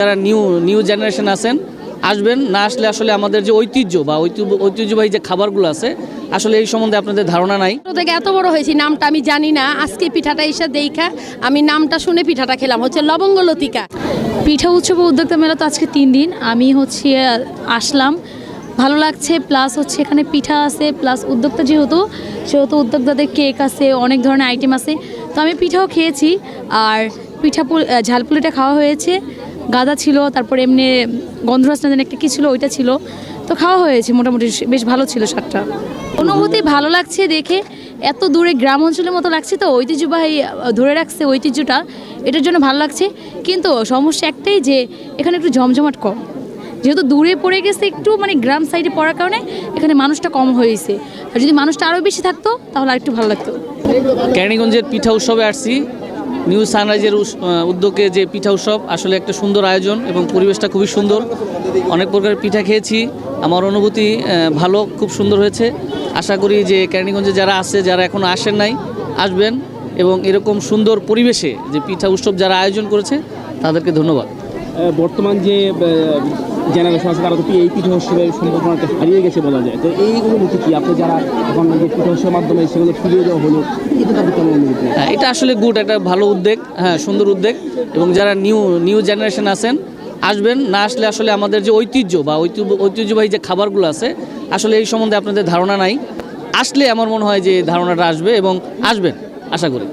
যারা new new generation আছেন আসবেন না আসলে আসলে আমাদের যে ঐতিহ্য বা ঐতিহ্য ঐতিহ্যবাহী যে খাবারগুলো আছে আসলে এই সম্বন্ধে আপনাদের ধারণা নাই। থেকে এত বড় হয়েছি নামটা আমি জানি না। আজকে পিঠাটা এসে দেখা আমি নামটা শুনে পিঠাটা খেলাম হচ্ছে লবঙ্গ লতিকা। পিঠা উৎসব উদ্যোক্তা মেলা তো আজকে তিন দিন আমি হচ্ছে আসলাম। ভালো লাগছে প্লাস হচ্ছে এখানে পিঠা আছে প্লাস উদ্যোক্তা যেহেতু সেহেতু উদ্যোক্তাদের কেক আছে অনেক ধরনের আইটেম আছে। তো আমি পিঠাও খেয়েছি আর পিঠা ঝালপুলিটা খাওয়া হয়েছে। গাঁদা ছিল, তারপরে এমনি গন্ধরাজ না একটা কী ছিল, ওইটা ছিল। তো খাওয়া হয়েছে, মোটামুটি বেশ ভালো ছিল স্বাদটা। অনুভূতি ভালো লাগছে দেখে, এত দূরে গ্রাম অঞ্চলের মতো লাগছে তো, ঐতিহ্যবাহী ধরে রাখছে ঐতিহ্যটা, এটার জন্য ভালো লাগছে। কিন্তু সমস্যা একটাই যে, এখানে একটু জমজমাট কম। যেহেতু দূরে পড়ে গেছে, একটু মানে গ্রাম সাইডে পড়ার কারণে এখানে মানুষটা কম হয়েছে। আর যদি মানুষটা আরও বেশি থাকতো, তাহলে আরেকটু ভালো লাগতো। ক্যানিগঞ্জের পিঠা উৎসবে আসছি। নিউ সানরাইজের উদ্যোগে যে পিঠা উৎসব, আসলে একটা সুন্দর আয়োজন এবং পরিবেশটা খুবই সুন্দর। অনেক প্রকারের পিঠা খেয়েছি। আমার অনুভূতি ভালো, খুব সুন্দর হয়েছে। আশা করি যে ক্যানিগঞ্জে যারা আছে, যারা এখনও আসেন নাই, আসবেন এবং এরকম সুন্দর পরিবেশে যে পিঠা উৎসব যারা আয়োজন করেছে, তাদেরকে ধন্যবাদ। বর্তমান যে জেনারেশন আছে তারা তো এই পিঠা উৎসবের সম্পর্কটা হারিয়ে গেছে বলা যায়। তো এই অনুভূতি কি? আপনি যারা এখন যে পিঠা উৎসবের মাধ্যমে সেগুলো ফিরিয়ে দেওয়া হলো এটা কেমন হ্যাঁ এটা আসলে গুড, একটা ভালো উদ্যোগ হ্যাঁ সুন্দর উদ্যোগ। এবং যারা নিউ নিউ জেনারেশন আছেন, আসবেন, না আসলে আসলে আমাদের যে ঐতিহ্য বা ঐতিহ্য, ঐতিহ্যবাহী যে খাবারগুলো আছে, আসলে এই সম্বন্ধে আপনাদের ধারণা নাই। আসলে আমার মনে হয় যে ধারণাটা আসবে এবং আসবেন, আশা করি।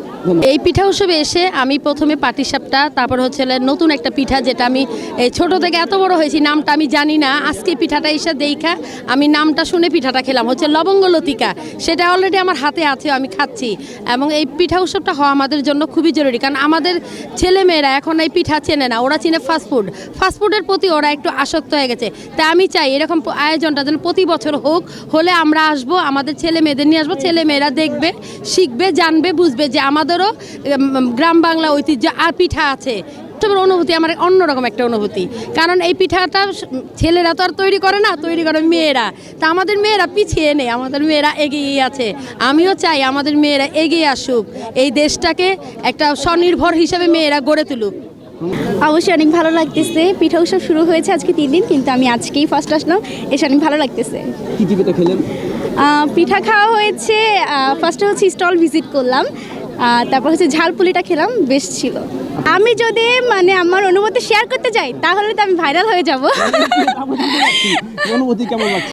এই পিঠা উৎসবে এসে আমি প্রথমে পাটিসাপটা, তারপর হচ্ছে নতুন একটা পিঠা যেটা আমি এই ছোট থেকে এত বড় হয়েছি, নামটা আমি জানি না। আজকে পিঠাটা এসে দেখা, আমি নামটা শুনে পিঠাটা খেলাম। হচ্ছে লবঙ্গ লতিকা, সেটা অলরেডি আমার হাতে আছে, আমি খাচ্ছি। এবং এই পিঠা উৎসবটা হওয়া আমাদের জন্য খুবই জরুরি, কারণ আমাদের ছেলেমেয়েরা এখন এই পিঠা চেনে না, ওরা চিনে ফাস্টফুড ফাস্টফুডের প্রতি ওরা একটু আসক্ত হয়ে গেছে। তাই আমি চাই এরকম আয়োজনটা যেন প্রতি বছর হোক, হলে আমরা আসব, আমাদের ছেলে মেয়েদের নিয়ে আসব ছেলে মেয়েরা দেখবে, শিখবে, জানবে, বুঝবে যে আমাদেরও উম, গ্রাম বাংলা ঐতিহ্য আর পিঠা আছে। উৎসবের অনুভূতি আমার অন্যরকম একটা অনুভূতি। কারণ এই পিঠাটা ছেলেরা তো আর তৈরি করে না তৈরি করে মেয়েরা। তা আমাদের মেয়েরা পিছিয়ে নেই আমাদের মেয়েরা এগিয়ে আছে। আমিও চাই আমাদের মেয়েরা এগিয়ে আসুক। এই দেশটাকে একটা স্বনির্ভর হিসেবে মেয়েরা গড়ে তুলুক। অবশ্যই অনেক ভালো লাগতেছে। পিঠা উৎসব শুরু হয়েছে আজকে তিন দিন কিন্তু আমি আজকেই ফার্স্ট আসলাম। এসে অনেক ভালো লাগতেছে। কি কি পিঠা খাওয়া হয়েছে ফার্স্টে হচ্ছে স্টল ভিজিট করলাম। তারপর হচ্ছে ঝালপুলিটা খেলাম বেশ ছিল। আমি যদি মানে আমার অনুভূতি শেয়ার করতে যাই তাহলে তো আমি ভাইরাল হয়ে যাব। অনুভূতি কেমন লাগছে?